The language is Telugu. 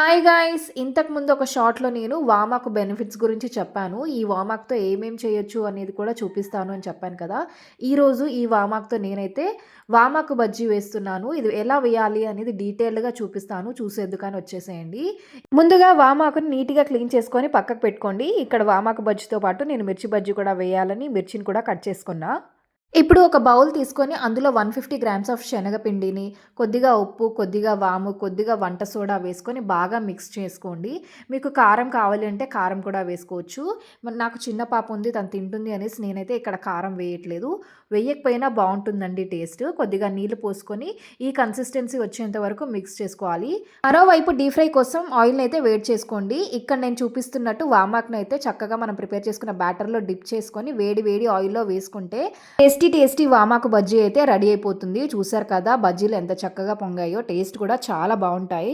హాయ్ గాయస్ ఇంతకు ముందు ఒక షార్ట్లో నేను వామాకు బెనిఫిట్స్ గురించి చెప్పాను. ఈ వామాక్తో ఏమేం చేయొచ్చు అనేది కూడా చూపిస్తాను అని చెప్పాను కదా. ఈరోజు ఈ వామాక్తో నేనైతే వామాకు బజ్జీ వేస్తున్నాను. ఇది ఎలా వేయాలి అనేది డీటెయిల్డ్గా చూపిస్తాను. చూసేందుకని వచ్చేసేయండి. ముందుగా వామాకుని నీట్గా క్లీన్ చేసుకొని పక్కకు పెట్టుకోండి. ఇక్కడ వామాకు బజ్జీతో పాటు నేను మిర్చి బజ్జీ కూడా వేయాలని మిర్చిని కూడా కట్ చేసుకున్నా. ఇప్పుడు ఒక బౌల్ తీసుకొని అందులో వన్ ఫిఫ్టీ గ్రామ్స్ ఆఫ్ శనగపిండిని కొద్దిగా ఉప్పు కొద్దిగా వాము కొద్దిగా వంట సోడా వేసుకొని బాగా మిక్స్ చేసుకోండి. మీకు కారం కావాలి అంటే కారం కూడా వేసుకోవచ్చు. మరి నాకు చిన్న పాప ఉంది తను తింటుంది అనేసి నేనైతే ఇక్కడ కారం వేయట్లేదు. వేయకపోయినా బాగుంటుందండి టేస్ట్. కొద్దిగా నీళ్ళు పోసుకొని ఈ కన్సిస్టెన్సీ వచ్చేంత వరకు మిక్స్ చేసుకోవాలి. మరోవైపు డీప్ ఫ్రై కోసం ఆయిల్ని అయితే వేడి చేసుకోండి. ఇక్కడ నేను చూపిస్తున్నట్టు వామాక్ను అయితే చక్కగా మనం ప్రిపేర్ చేసుకున్న బ్యాటర్లో డిప్ చేసుకొని వేడి వేడి ఆయిల్లో వేసుకుంటే టేస్ట్ టేస్టీ టేస్టీ వామాకు బజ్జీ అయితే రెడీ అయిపోతుంది. చూసారు కదా బజ్జీలు ఎంత చక్కగా పొంగాయో టేస్ట్ కూడా చాలా బాగుంటాయి.